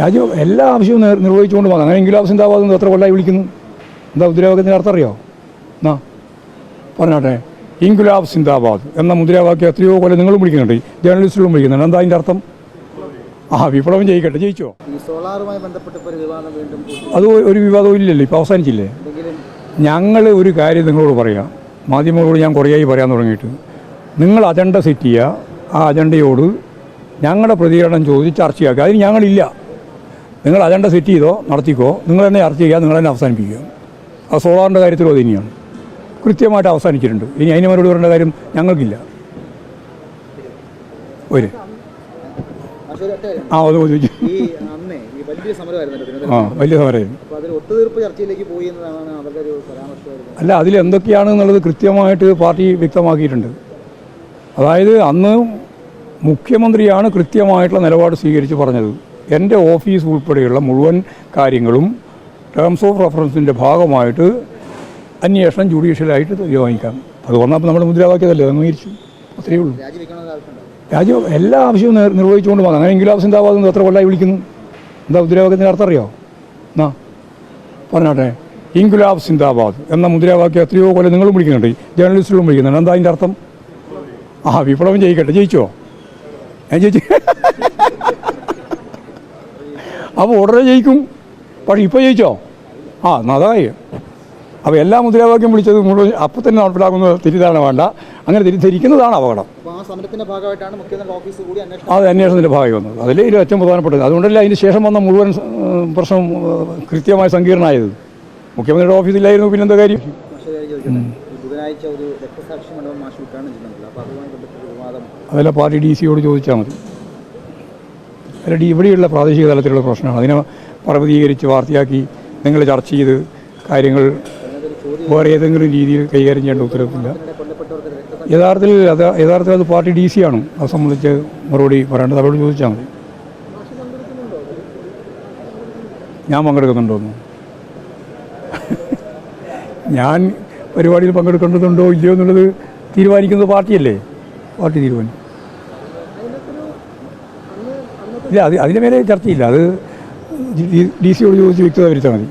രാജ്യം എല്ലാ ആവശ്യവും നിർവഹിച്ചുകൊണ്ട് പോകാം അങ്ങനെ എങ്കിലും സിന്ദാബാദ് എത്ര കൊല്ലായി വിളിക്കുന്നു. എന്താ മുദ്രാവാക്യത്തിന്റെ അർത്ഥം അറിയോ? എന്നാ പറഞ്ഞോട്ടെ. ഇൻഗുലാബ് സിന്ദാബാദ് എന്ന മുദ്രാവാക്യം എത്രയോ കൊല്ലം നിങ്ങളും വിളിക്കുന്നുണ്ട്. ജേർണലിസ്റ്റുകളും വിളിക്കുന്നുണ്ട്. എന്താ അതിന്റെ അർത്ഥം? ആ വിപ്ലവം ജയിക്കട്ടെ. ജയിച്ചോ? സോളാറുമായി ബന്ധപ്പെട്ട്. അത് ഒരു വിവാദവും ഇല്ലല്ലോ. ഇപ്പോൾ അവസാനിച്ചില്ലേ? ഞങ്ങൾ ഒരു കാര്യം നിങ്ങളോട് പറയാം. മാധ്യമങ്ങളോട് ഞാൻ കുറേയായി പറയാൻ തുടങ്ങിയിട്ട്. നിങ്ങൾ അജണ്ട സെറ്റ് ചെയ്യുക. ആ അജണ്ടയോട് ഞങ്ങളുടെ പ്രതികരണം ചോദിച്ച് ചർച്ചയാക്കുക അതിന് ഞങ്ങളില്ല. നിങ്ങൾ അജണ്ട സെറ്റ് ചെയ്തോ നടത്തിക്കോ നിങ്ങൾ തന്നെ ചർച്ച ചെയ്യുക നിങ്ങൾ തന്നെ അവസാനിപ്പിക്കുക. ആ സോളാറിന്റെ കാര്യത്തിലും അത് തന്നെയാണ്. കൃത്യമായിട്ട് അവസാനിച്ചിട്ടുണ്ട്. ഇനി അതിന് മറുപടി പറയേണ്ട കാര്യം ഞങ്ങൾക്കില്ല. ഒരു. ആ അത് ചോദിച്ചു. വലിയ സമരമായിരുന്നു ആ വലിയ സമരം അല്ല അതിൽ എന്തൊക്കെയാണ് എന്നുള്ളത് കൃത്യമായിട്ട് പാർട്ടി വ്യക്തമാക്കിയിട്ടുണ്ട്. അതായത് അന്ന് മുഖ്യമന്ത്രിയാണ് കൃത്യമായിട്ടുള്ള നിലപാട് സ്വീകരിച്ച് പറഞ്ഞത്. എന്റെ ഓഫീസ് ഉൾപ്പെടെയുള്ള മുഴുവൻ കാര്യങ്ങളും ടേംസ് ഓഫ് റെഫറൻസിന്റെ ഭാഗമായിട്ട് അന്വേഷണം ജുഡീഷ്യലായിട്ട് തീരുമാനിക്കാം. അത് വന്നപ്പോൾ നമ്മൾ മുദ്രാവാക്യതല്ലേ? അംഗീകരിച്ചു. അത്രയേ ഉള്ളൂ. രാജ്യം എല്ലാ ആവശ്യവും നിർ- നിർവഹിച്ചുകൊണ്ട് വന്നു. അങ്ങനെ എങ്കിലും സിന്ദാബാദ് എത്ര കൊല്ലായി വിളിക്കുന്നു? എന്താ മുദ്രാവാക്യത്തിന്റെ അർത്ഥം അറിയോ? എന്നാ പറഞ്ഞോട്ടെ. ഇൻഗുലാബ് സിന്ദാബാദ് എന്ന മുദ്രാവാക്യം എത്രയോ കൊല്ലം നിങ്ങളും വിളിക്കുന്നുണ്ട്. ജേർണലിസ്റ്റുകളും വിളിക്കുന്നുണ്ട്. എന്താ അതിന്റെ അർത്ഥം? ആ വിപ്ലവം ജയിക്കട്ടെ. ജയിച്ചോ? ഞാൻ ചോദിച്ചു അപ്പോൾ ഉടനെ ജയിക്കും? പക്ഷേ ഇപ്പോൾ ജയിച്ചോ? ആ നന്നായി അപ്പോൾ എല്ലാ മുദ്രാവാക്യം വിളിച്ചത് മുഴുവൻ അപ്പം തന്നെ നടപ്പിലാക്കുന്ന തിരിതാണ് വേണ്ട. അങ്ങനെ തിരിച്ചിരിക്കുന്നതാണ് അപകടം. അത് അന്വേഷണത്തിന്റെ ഭാഗമായി വന്നത്. അതിൽ ഏറ്റവും പ്രധാനപ്പെട്ടത്. അതുകൊണ്ടല്ല അതിന് ശേഷം വന്ന മുഴുവൻ പ്രശ്നം കൃത്യമായി സങ്കീർണമായത്? മുഖ്യമന്ത്രിയുടെ ഓഫീസിലായിരുന്നു പിന്നെന്താ കാര്യം? ബുധനാഴ്ച ഒരു രക്തസാക്ഷി മണ്ഡപം മാഷ് ഉദ്ഘാടനം ചെയ്യുന്നുണ്ടല്ലോ അപ്പോൾ അതുമായി അതെല്ലാം പാർട്ടി ഡി സിയോട് ചോദിച്ചാൽ മതി. അല്ല ഇവിടെയുള്ള പ്രാദേശിക തലത്തിലുള്ള പ്രശ്നമാണ്. അതിനെ പർവതീകരിച്ച് വാർത്തയാക്കി നിങ്ങൾ ചർച്ച ചെയ്ത് കാര്യങ്ങൾ വേറെ ഏതെങ്കിലും രീതിയിൽ കൈകാര്യം ചെയ്യേണ്ട ഉത്തരവില്ല. യഥാർത്ഥത്തിൽ അത് യഥാർത്ഥത്തിൽ അത് പാർട്ടി ഡി സി ആണ് അത് സംബന്ധിച്ച് മറുപടി പറയേണ്ടത് അവരോട് ചോദിച്ചാൽ മതി. ഞാൻ പങ്കെടുക്കുന്നുണ്ടോന്ന്? ഞാൻ പരിപാടിയിൽ പങ്കെടുക്കേണ്ടതുണ്ടോ ഇല്ലയോ എന്നുള്ളത് തീരുമാനിക്കുന്നത് പാർട്ടിയല്ലേ? പാർട്ടി തീരുമാനിക്കും ഇല്ല അത് അതിന്റെ മേലെ ചർച്ചയില്ല. അത് ഡി സിയോട് ചോദിച്ച് വ്യക്തത വരുത്താൽ മതി.